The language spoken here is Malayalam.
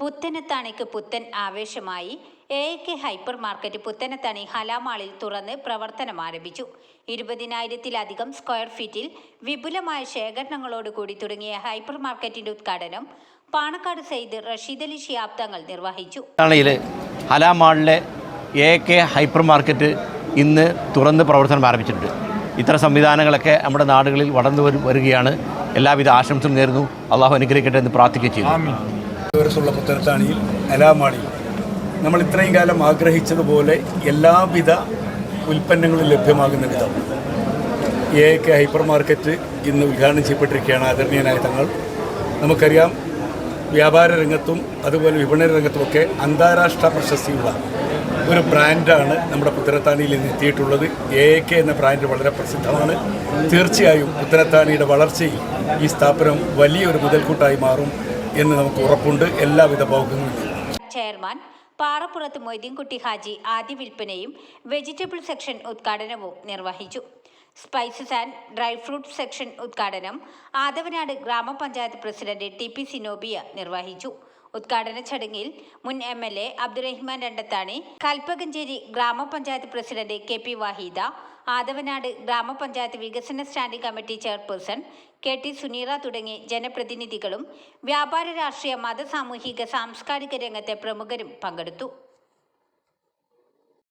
പുത്തനത്താണിക്ക് പുത്തൻ ആവേശമായി. A K hyper market Puthanathani ഹലാമാളിൽ തുറന്ന് പ്രവർത്തനം ആരംഭിച്ചു. ഇരുപതിനായിരത്തിലധികം സ്ക്വയർ ഫീറ്റിൽ വിപുലമായ ശേഖരണങ്ങളോടുകൂടി തുടങ്ങിയ ഹൈപ്പർ മാർക്കറ്റിന്റെ ഉദ്ഘാടനം പാണക്കാട് സെയ്ദ് റഷീദ് അലി ഷിയാബ് തങ്ങൾ നിർവഹിച്ചു. ഹലാമാളിലെ എ കെ ഹൈപ്പർ മാർക്കറ്റ് ഇന്ന് തുറന്ന് പ്രവർത്തനം ആരംഭിച്ചിട്ടുണ്ട്. ഇത്തരം സംവിധാനങ്ങളൊക്കെ നമ്മുടെ നാടുകളിൽ വളർന്നു വരു- വരികയാണ്. എല്ലാവിധ ആശംസയും നേരുന്നു. അള്ളാഹു അനുഗ്രഹിക്കട്ടെ എന്ന് പ്രാർത്ഥിക്കുകയും ചെയ്യുന്നു. ദിവസമുള്ള പുത്തനത്താണിയിൽ അലാമാണിയിൽ നമ്മൾ ഇത്രയും കാലം ആഗ്രഹിച്ചതുപോലെ എല്ലാവിധ ഉൽപ്പന്നങ്ങളും ലഭ്യമാകുന്ന വിധം. എ കെ ഹൈപ്പർ മാർക്കറ്റ് ഇന്ന് ഉദ്ഘാടനം ചെയ്യപ്പെട്ടിരിക്കുകയാണ് ആദരണീയനായ തങ്ങൾ നമുക്കറിയാം വ്യാപാര രംഗത്തും അതുപോലെ വിപണന രംഗത്തുമൊക്കെ അന്താരാഷ്ട്ര പ്രശസ്തിയുള്ള ഒരു ബ്രാൻഡാണ് നമ്മുടെ പുത്തനത്താണിയിൽ ഇന്ന് എത്തിയിട്ടുള്ളത്. എ കെ എന്ന ബ്രാൻഡ് വളരെ പ്രസിദ്ധമാണ്. തീർച്ചയായും പുത്തനത്താണിയുടെ വളർച്ചയിൽ ഈ സ്ഥാപനം വലിയൊരു മുതൽക്കൂട്ടായി മാറും. എന്ന് നമുക്ക് ഉറപ്പുണ്ട്. എല്ലാവിധ ഭാഗങ്ങളും ചെയർമാൻ പാറപ്പുറത്ത് മൊയ്തീൻകുട്ടി ഹാജി ആദ്യ വിൽപ്പനയും വെജിറ്റബിൾ സെക്ഷൻ ഉദ്ഘാടനവും നിർവഹിച്ചു. Spices and dry fruit section ഉദ്ഘാടനം ആദവനാട് ഗ്രാമപഞ്ചായത്ത് പ്രസിഡന്റ് ടി പി സിനോബിയ നിർവഹിച്ചു. ഉദ്ഘാടന ചടങ്ങിൽ മുൻ M L A Abdurahiman Randathani Kalpakanchery ഗ്രാമപഞ്ചായത്ത് president K P Vahida Athavanad ഗ്രാമപഞ്ചായത്ത് വികസന standing committee chairperson K T Suneera തുടങ്ങി ജനപ്രതിനിധികളും വ്യാപാര രാഷ്ട്രീയ മത സാമൂഹിക സാംസ്കാരിക രംഗത്തെ പ്രമുഖരും പങ്കെടുത്തു.